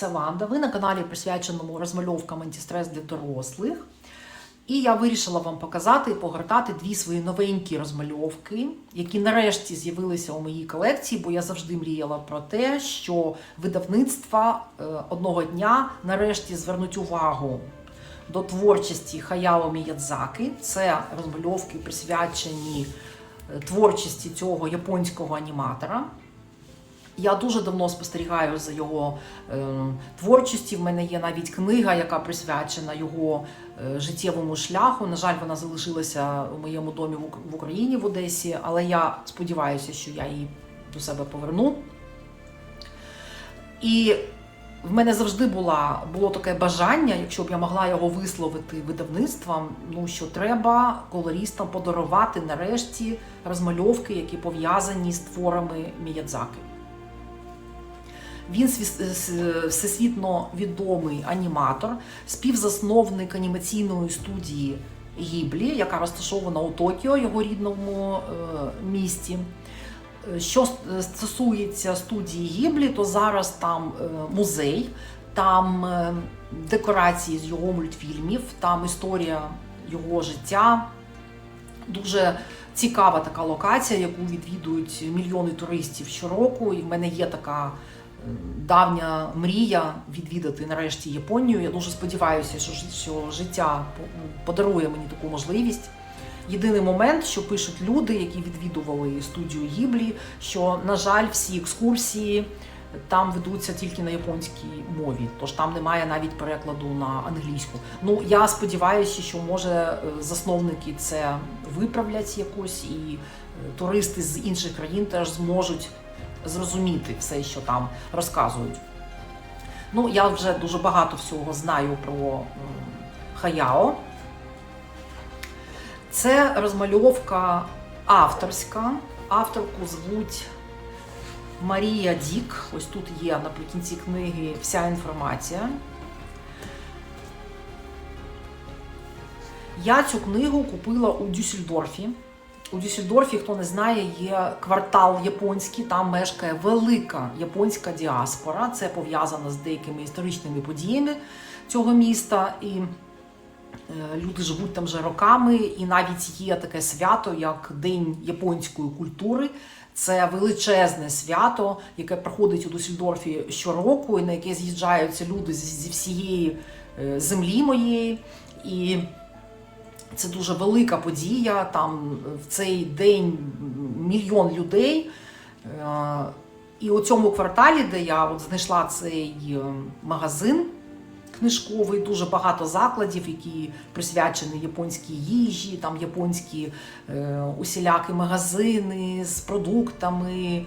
це Ванда. Ви на каналі присвяченому розмальовкам антистрес для дорослих. І я вирішила вам показати і погортати дві свої новенькі розмальовки, які нарешті з'явилися у моїй колекції, бо я завжди мріяла про те, що видавництва е, одного дня нарешті звернуть увагу до творчості Хаяо Міядзаки. Це розмальовки присвячені е, творчості цього японського аніматора. Я дуже давно спостерігаю за його е, творчістю. В мене є навіть книга, яка присвячена його е, життєвому шляху. На жаль, вона залишилася у моєму домі в Україні в Одесі, але я сподіваюся, що я її до себе поверну. І в мене завжди була, було таке бажання, якщо б я могла його висловити видавництвам, ну що треба колористам подарувати нарешті розмальовки, які пов'язані з творами Міядзаки. Він свіс- с- всесвітньо відомий аніматор, співзасновник анімаційної студії Гіблі, яка розташована у Токіо, його рідному е, місті. Е, Що стосується студії Гіблі, то зараз там е, музей, там е, декорації з його мультфільмів, там історія його життя. Дуже цікава така локація, яку відвідують мільйони туристів щороку. І в мене є така е, давня мрія відвідати нарешті Японію. Я дуже сподіваюся, що, життя подарує мені таку можливість. Єдиний момент, що пишуть люди, які відвідували студію Гіблі, що, на жаль, всі екскурсії там ведуться тільки на японській мові, тож там немає навіть перекладу на англійську. Ну я сподіваюся, що може е, засновники це виправлять якось, і е, туристи з інших країн теж зможуть зрозуміти все, що там розказують. Ну, я вже дуже багато всього знаю про Хаяо. Це розмальовка авторська. Авторку звуть Марія Дік. Ось тут є наприкінці книги вся інформація. Я цю книгу купила у Дюссельдорфі. У Дюссельдорфі, хто не знає, є квартал японський, там мешкає велика японська діаспора. Це пов'язано з деякими історичними подіями цього міста. І е, люди живуть там вже роками, і навіть є таке свято, як День японської культури. Це величезне свято, яке проходить у Дусельдорфі щороку, і на яке з'їжджаються люди зі зі всієї е, землі моєї. І це дуже велика подія. Там в цей день мільйон людей. Е, І у цьому кварталі, де я от знайшла цей е, магазин книжковий, дуже багато закладів, які присвячені японській їжі, там японські е, усілякі магазини з продуктами.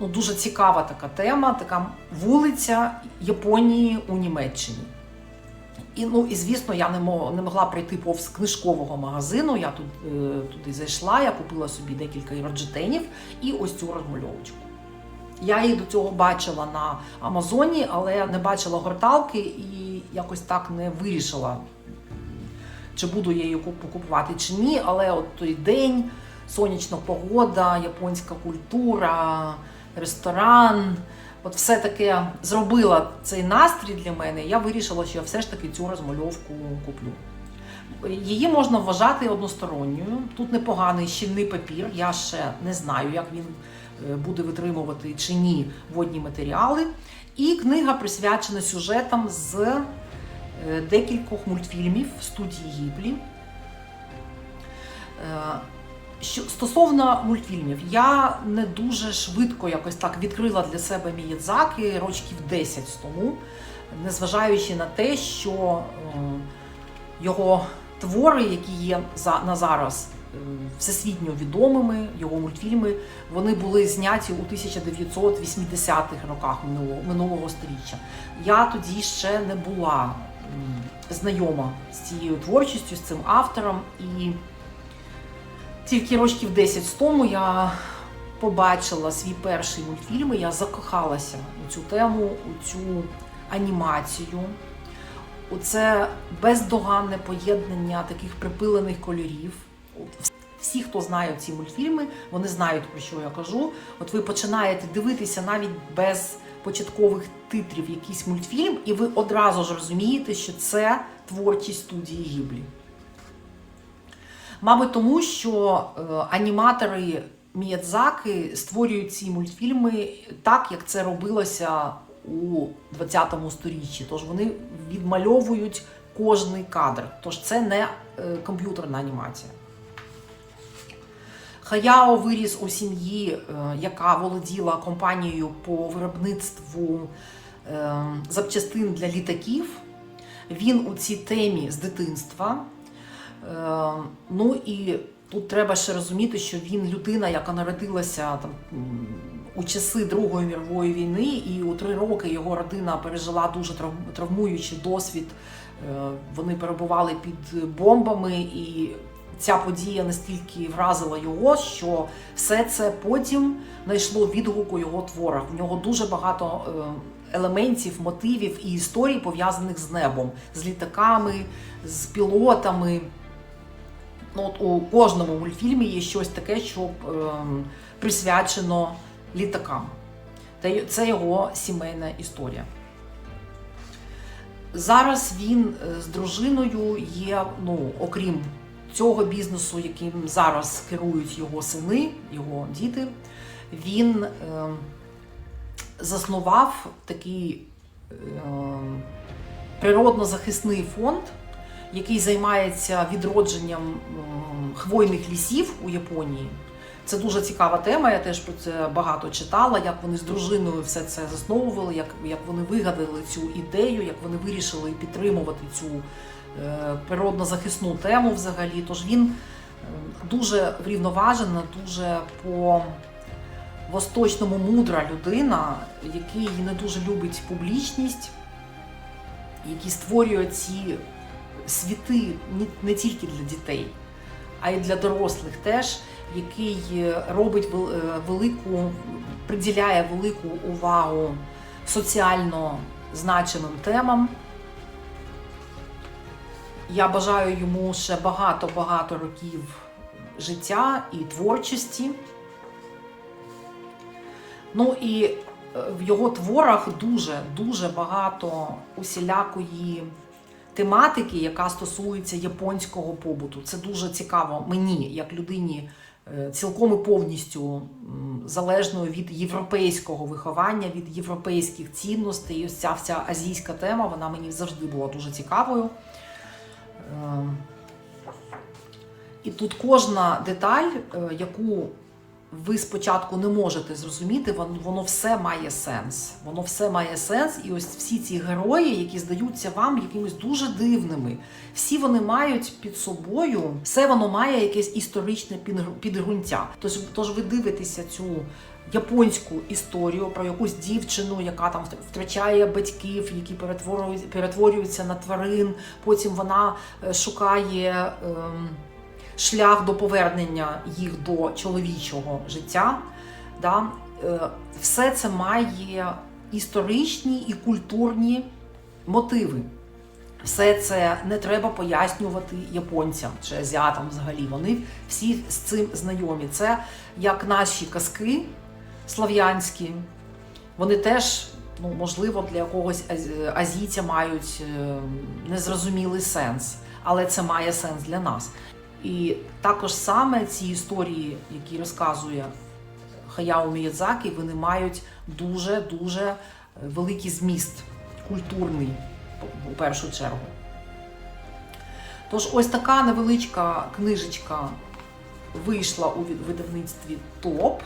Ну, дуже цікава така тема, така вулиця Японії у Німеччині. І, ну, і звісно, я не, не могла пройти повз книжкового магазину. Я тут, е, туди зайшла, я купила собі декілька роджетенів і ось цю розмальовочку. Я її до цього бачила на Амазоні, але не бачила горталки і якось так не вирішила, чи буду я її куп- купувати чи ні. Але от той день, сонячна погода, японська культура, ресторан. От все таке зробила цей настрій для мене. Я вирішила, що я все ж таки цю розмальовку куплю. Її можна вважати односторонньою. Тут непоганий щільний папір. Я ще не знаю, як він е, буде витримувати чи ні водні матеріали. І книга присвячена сюжетам з е, декількох мультфільмів студії Гіблі. Що стосовно мультфільмів, я не дуже швидко якось так відкрила для себе Міядзаки років 10 тому, незважаючи на те, що е, його твори, які є на зараз е, всесвітньо відомими, його мультфільми, вони були зняті у 1980-х роках минулого, минулого століття. Я тоді ще не була знайома з цією творчістю, з цим автором. І тільки років 10 тому я побачила свій перший мультфільм, і я закохалася у цю тему, у цю анімацію. У це бездоганне поєднання таких припилених кольорів. Всі, хто знає ці мультфільми, вони знають про що я кажу. От ви починаєте дивитися навіть без початкових титрів якийсь мультфільм, і ви одразу ж розумієте, що це творчість студії Гіблі. Мабуть, тому що е, аніматори Міядзаки створюють ці мультфільми так, як це робилося у 20 сторіччі. Тож вони відмальовують кожний кадр. Тож це не е, комп'ютерна анімація. Хаяо виріс у сім'ї, е, яка володіла компанією по виробництву запчастин для літаків. Він у цій темі з дитинства. Е, Ну і тут треба ще розуміти, що він людина, яка народилася там у часи Другої мірової війни, і у три роки його родина пережила дуже трав- травмуючий досвід. Е, Вони перебували під бомбами, і ця подія настільки вразила його, що все це потім знайшло відгук у його творах. В нього дуже багато е, елементів, мотивів і історій пов'язаних з небом, з літаками, з пілотами. Ну, от у кожному мультфільмі є щось таке, що ем, присвячено літакам. Та це його сімейна історія. Зараз він е, з дружиною є, ну, окрім цього бізнесу, яким зараз керують його сини, його діти, він е, заснував такий е, природно-захисний фонд, який займається відродженням хвойних лісів у Японії. Це дуже цікава тема. Я теж про це багато читала, як вони з дружиною все це засновували, як, як вони вигадали цю ідею, як вони вирішили підтримувати цю е, природно-захисну тему взагалі. Тож він е, дуже врівноважена, дуже по восточному мудра людина, який не дуже любить публічність, який створює ці світи не- тільки для дітей, а й для дорослих теж, який е, робить е, велику, приділяє велику увагу соціально значимим темам. Я бажаю йому ще багато-багато років життя і творчості. Ну і е, в його творах дуже дуже багато усілякої тематики, яка стосується японського побуту. Це дуже цікаво мені, як людині е, цілком і повністю залежною від європейського виховання, від європейських цінностей. І ось ця вся азійська тема, вона мені завжди була дуже цікавою. Е, І тут кожна деталь, е, яку ви спочатку не можете зрозуміти, воно, все має сенс. Воно все має сенс, і ось всі ці герої, які здаються вам якимись дуже дивними, всі вони мають під собою, все воно має якесь історичне підґрунтя. Тож, тож ви дивитеся цю японську історію про якусь дівчину, яка там втрачає батьків, які перетворюють- перетворюються на тварин. Потім вона е, шукає. ем, шлях до повернення їх до чоловічого життя. Да? Е, Все це має історичні і культурні мотиви. Все це не треба пояснювати японцям чи азіатам взагалі. Вони всі з цим знайомі. Це як наші казки слав'янські. Вони теж, ну, можливо, для якогось азійця мають е, незрозумілий сенс, але це має сенс для нас. І також саме ці історії, які розказує Хаяо Міядзакі, вони мають дуже дуже великий зміст, культурний у першу чергу. Тож, ось така невеличка книжечка вийшла у видавництві ТОП.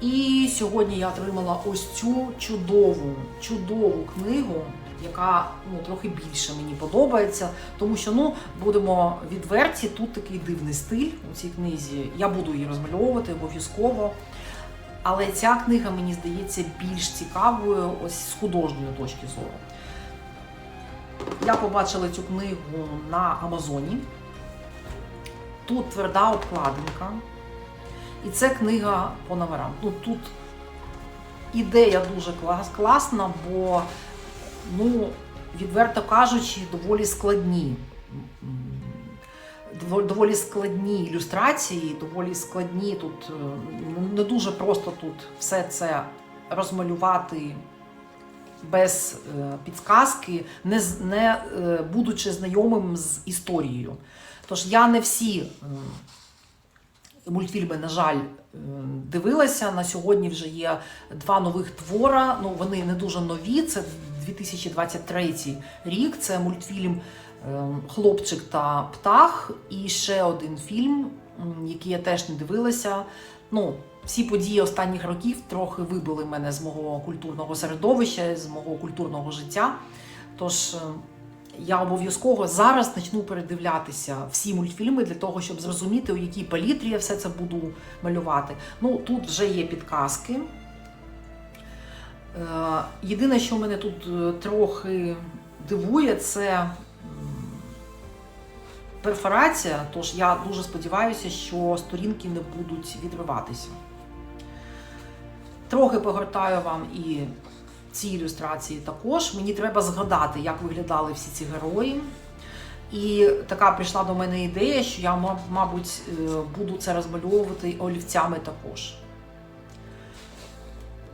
І сьогодні я отримала ось цю чудову, чудову книгу, яка ну, трохи більше мені подобається, тому що ну, будемо відверті, тут такий дивний стиль у цій книзі. Я буду її розмальовувати обов'язково. Але ця книга, мені здається, більш цікавою ось з художньої точки зору. Я побачила цю книгу на Амазоні. Тут тверда обкладинка. І це книга по номерам. Ну, тут ідея дуже клас, класна, бо, ну, відверто кажучи, доволі складні. Доволі складні ілюстрації, доволі складні тут, е, ну, не дуже просто тут все це розмалювати без е, підсказки, не, не е, будучи знайомим з історією. Тож я не всі мультфільми, на жаль, дивилася. На сьогодні вже є два нових твора. Ну, вони не дуже нові. Це 2023 рік. Це мультфільм е, Хлопчик та птах. І ще один фільм, який я теж не дивилася. Ну, всі події останніх років трохи вибили мене з мого культурного середовища, з мого культурного життя. Тож е, я обов'язково зараз почну передивлятися всі мультфільми для того, щоб зрозуміти, у якій палітрі я все це буду малювати. Ну, тут вже є підказки. Е, Єдине, що мене тут е, трохи дивує, це перфорація. Тож я дуже сподіваюся, що сторінки не будуть відриватися. Трохи погортаю вам і ці ілюстрації також. Мені треба згадати, як виглядали всі ці герої. І така прийшла до мене ідея, що я, мабуть, е, буду це розмальовувати олівцями також.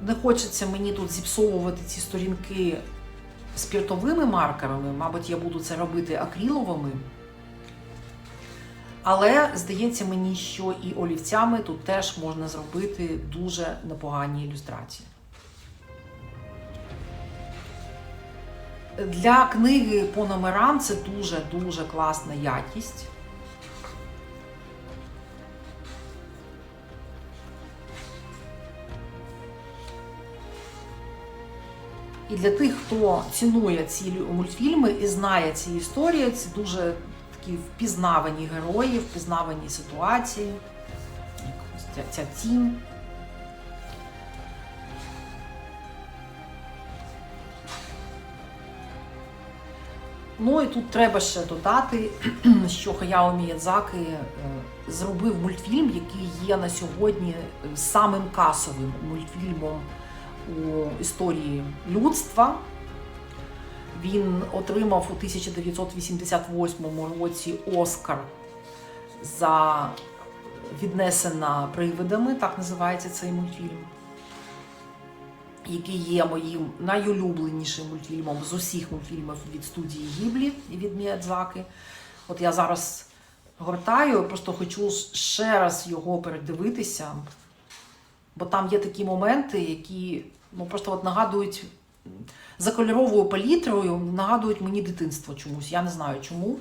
Не хочеться мені тут зіпсовувати ці сторінки спіртовими маркерами, мабуть, я буду це робити акриловими. Але здається мені, що і олівцями тут теж можна зробити дуже непогані ілюстрації. Для книги по номерам це дуже-дуже класна якість. І для тих, хто цінує ці мультфільми і знає ці історії, це дуже такі впізнавані герої, впізнавані ситуації. Ця, ця тінь. Ну і тут треба ще додати, що Хаяо Міядзаки е, зробив мультфільм, який є на сьогодні е, самим касовим мультфільмом у історії людства. Він отримав у 1988 році Оскар за віднесена привидами, так називається цей мультфільм, який є моїм найулюбленішим мультфільмом з усіх мультфільмів від студії Гіблі і від Міядзаки. От я зараз гортаю, просто хочу ще раз його передивитися, бо там є такі моменти, які ну, просто от нагадують за кольоровою палітрою, нагадують мені дитинство чомусь. Я не знаю чому.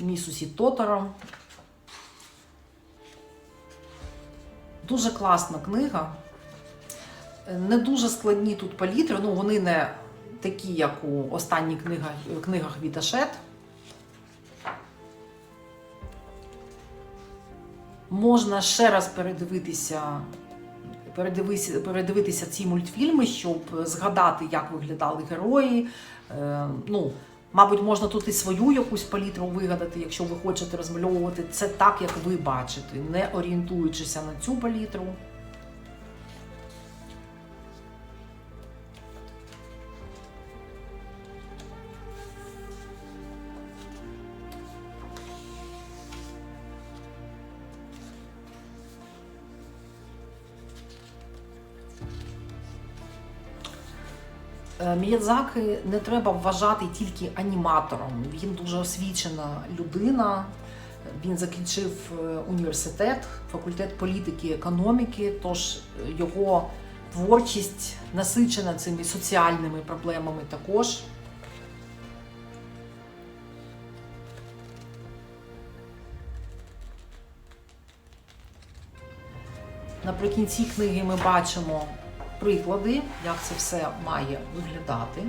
Мій сусід Тоторо. Дуже класна книга. Не дуже складні тут палітри, ну вони не такі, як у останніх книгах, книгах від Можна ще раз передивитися, передивитися, ці мультфільми, щоб згадати, як виглядали герої. Е, ну, мабуть, можна тут і свою якусь палітру вигадати, якщо ви хочете розмальовувати це так, як ви бачите, не орієнтуючися на цю палітру. Міядзаки не треба вважати тільки аніматором. Він дуже освічена людина. Він закінчив е, університет, факультет політики і економіки, тож е, його творчість насичена цими соціальними проблемами також. Наприкінці книги ми бачимо приклади, як це все має виглядати.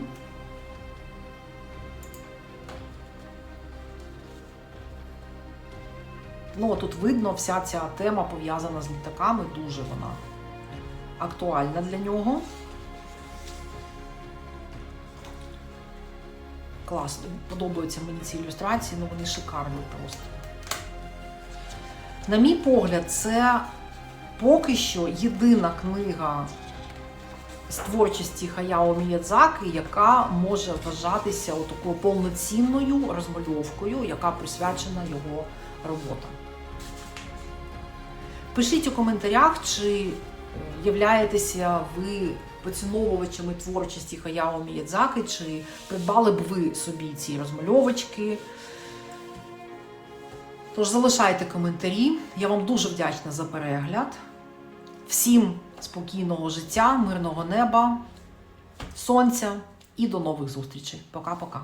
Ну, тут видно, вся ця тема пов'язана з літаками, дуже вона актуальна для нього. Класно, подобаються мені ці ілюстрації, ну вони шикарні просто. На мій погляд, це поки що єдина книга з творчості Хаяо Міядзаки, яка може вважатися такою повноцінною розмальовкою, яка присвячена його роботам. Пишіть у коментарях, чи являєтеся ви поціновувачами творчості Хаяо Міядзаки, чи придбали б ви собі ці розмальовочки. Тож залишайте коментарі. Я вам дуже вдячна за перегляд. Всім спокійного життя, мирного неба, сонця і до нових зустрічей. Пока-пока.